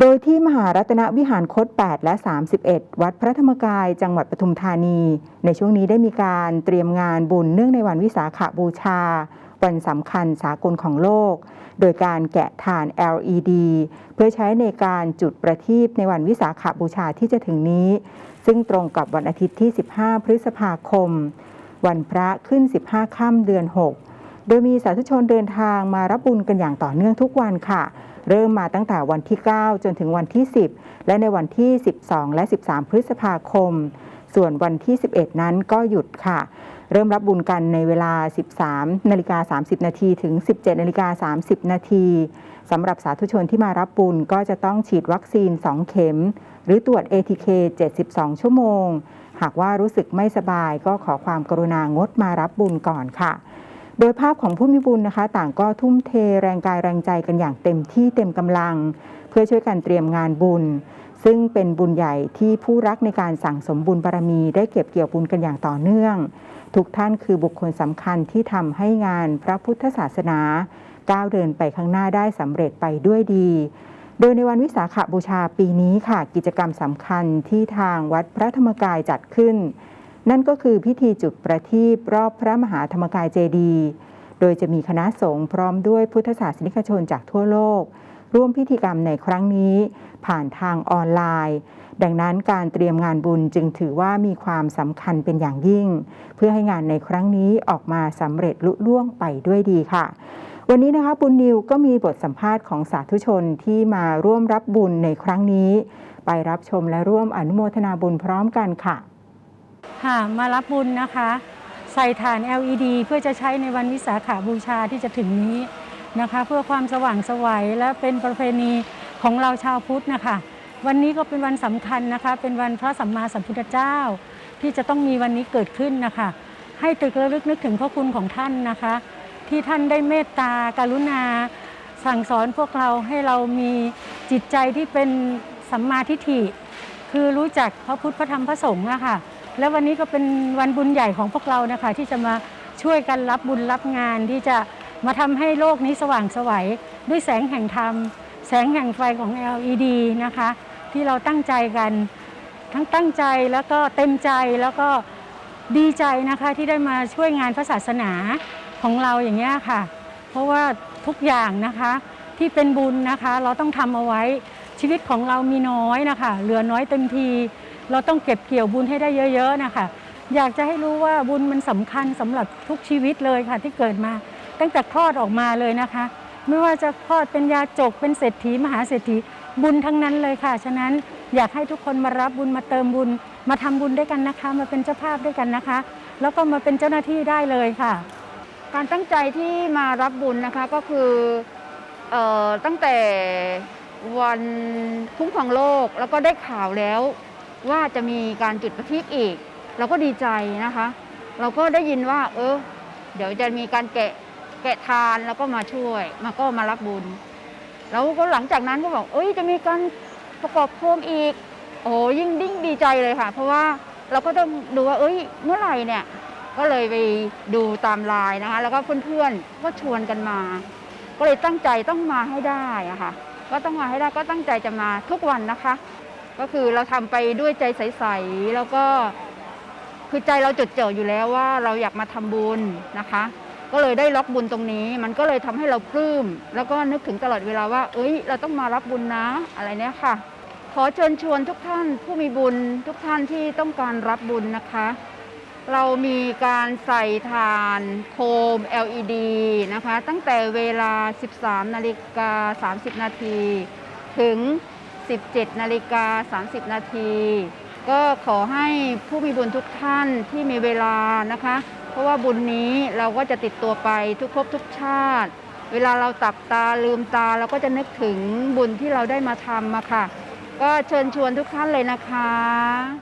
โดยที่มหารัตนวิหารคต 8 และ 31 วัดพระธรรมกายจังหวัดปทุมธานี ในช่วงนี้ได้มีการเตรียมงานบุญเนื่องในวันวิสาขบูชา วันสำคัญสากลของโลก โดยการแกะถ่าน LED เพื่อใช้ในการจุดประทีปในวันวิสาขบูชาที่จะถึงนี้ ซึ่งตรงกับวันอาทิตย์ที่ 15 พฤษภาคม วันพระขึ้น 15 ค่ำเดือน 6 โดยมีสาธุชนเดินทางมารับบุญกันอย่างต่อเนื่องทุกวันค่ะ เริ่มมาตั้งแต่วันที่ 9 จนถึงวันที่ 10 และในวันที่ 12 และ 13 พฤษภาคม ส่วนวันที่ 11 นั้นก็หยุดค่ะ เริ่มรับบุญกันในเวลา 13นาฬิกา30 นาทีถึง 17นาฬิกา30 นาทีสำหรับสาธุชนที่มารับบุญก็จะต้องฉีดวัคซีน 2 เข็ม หรือตรวจ ATK 72 ชั่วโมง หากว่ารู้สึกไม่สบายก็ขอความกรุณางดมารับบุญก่อนค่ะ โดยภาพของผู้มีบุญนะคะ ต่างก็ทุ่มเทแรงกายแรงใจกันอย่างเต็มที่เต็มกำลัง เพื่อช่วยกันเตรียมงานบุญ ซึ่งเป็นบุญใหญ่ที่ผู้รักในการสั่งสมบุญบารมี ได้เก็บเกี่ยวบุญกันอย่างต่อเนื่อง ทุกท่านคือบุคคลสำคัญที่ทำให้งานพระพุทธศาสนาก้าวเดินไปข้างหน้าได้สำเร็จไปด้วยดี โดยในวันวิสาขบูชาปีนี้ค่ะ กิจกรรมสำคัญที่ทางวัดพระธรรมกายจัดขึ้น นั่นก็คือพิธีจุดประทีปรอบพระมหาธรรมกายเจดีย์โดยจะมีคณะสงฆ์พร้อมด้วยพุทธศาสนิกชนจากทั่วโลก ร่วมพิธีกรรมในครั้งนี้ ผ่านทางออนไลน์ ดังนั้นการเตรียมงานบุญจึงถือว่ามีความสำคัญเป็นอย่างยิ่ง เพื่อให้งานในครั้งนี้ออกมาสำเร็จลุล่วงไปด้วยดีค่ะ วันนี้นะคะบุญนิวก็มีบทสัมภาษณ์ของสาธุชนที่มาร่วมรับบุญในครั้งนี้ ไปรับชมและร่วมอนุโมทนาบุญพร้อมกันค่ะ ค่ะมารับบุญนะคะ ใส่ถ่าน LED เพื่อจะใช้ในวันวิสาขาบูชาที่จะถึงนี้นะคะ เพื่อความสว่างสวัยและเป็นประเพณีของเราชาวพุทธนะคะ วันนี้ก็เป็นวันสำคัญนะคะ เป็นวันพระสัมมาสัมพุทธเจ้า ที่จะต้องมีวันนี้เกิดขึ้นนะคะ ให้ตรึกระลึกนึกถึงพระคุณของท่านนะคะ ที่ท่านได้เมตตากรุณา สั่งสอนพวกเราให้เรามีจิตใจที่เป็นสัมมาทิฏฐิคือรู้จักพระพุทธพระธรรมพระสงฆ์อะค่ะ แล้ววันนี้ก็เป็นวันบุญใหญ่ของพวกเรานะคะ ที่จะมาช่วยกันรับบุญรับงานที่จะมาทำให้โลกนี้สว่างไสวัยด้วยแสงแห่งธรรม แสงแห่งไฟของ LED นะคะ ที่เราตั้งใจกัน ทั้งตั้งใจแล้วก็เต็มใจแล้วก็ดีใจนะคะที่ได้มาช่วยงานพระศาสนาของเราอย่างนี้ค่ะ เพราะว่าทุกอย่างนะคะที่เป็นบุญนะคะ เราต้องทำเอาไว้ชีวิตของเรามีน้อยนะคะ เหลือน้อยเต็มที เราต้องเก็บเกี่ยวบุญให้ได้เยอะ ๆนะคะ อยากจะให้รู้ว่าบุญมันสำคัญสำหรับทุกชีวิตเลยค่ะ ที่เกิดมา ตั้งแต่คลอดออกมาเลยนะคะ ไม่ว่าจะคลอดเป็นยาจกเป็นเศรษฐีมหาเศรษฐีบุญทั้งนั้นเลยค่ะ ฉะนั้นอยากให้ทุกคนมารับบุญมาเติมบุญ มาทำบุญด้วยกันนะคะ มาเป็นเจ้าภาพด้วยกันนะคะ แล้วก็มาเป็นเจ้าหน้าที่ได้เลยค่ะ การตั้งใจที่มารับบุญนะคะก็คือออตั้งแต่วันคุ้มครองโลกแล้วก็ได้ข่าวแล้ว ว่าจะมีการจุดประทีปอีก เราก็ดีใจนะคะ เราก็ได้ยินว่า เออ เดี๋ยวจะมีการแกะแกะทานแล้วก็มาช่วยมาก็มารับบุญ แล้วก็หลังจากนั้นก็บอก เอ้ยจะมีการประกอบโคมอีก โอ้ยิ่งดิ้งดีใจเลยค่ะ เพราะว่าเราก็ต้องดูว่า เอ้ย เมื่อไหร่เนี่ย ก็เลยไปดูตามไลน์นะคะ แล้วก็เพื่อนๆก็ชวนกันมา ก็เลยตั้งใจต้องมาให้ได้อะค่ะ ก็ต้องมาให้ได้ก็ตั้งใจจะมาทุกวันนะคะ ก็คือเราทำไปด้วยใจใสๆแล้วก็คือใจเราจดจ่ออยู่แล้วว่าเราอยากมาทำบุญนะคะ ก็เลยได้ล็อกบุญตรงนี้ มันก็เลยทำให้เราปลื้มแล้วก็นึกถึงตลอดเวลาว่า เอ้ย เราต้องมารับบุญนะอะไรเนี้ยค่ะ ขอเชิญชวนทุกท่านผู้มีบุญทุกท่านที่ต้องการรับบุญนะคะ เรามีการใส่ถ่านโคม LED นะคะ ตั้งแต่เวลา 13นาฬิกา30นาทีถึง 17นาฬิกา30 นาที ก็ขอให้ผู้มีบุญทุกท่านที่มีเวลานะคะ เพราะว่าบุญนี้เราก็จะติดตัวไปทุกภพทุกชาติ เวลาเราตับตาลืมตาเราก็จะนึกถึงบุญที่เราได้มาทำมาค่ะ ก็เชิญชวนทุกท่านเลยนะคะ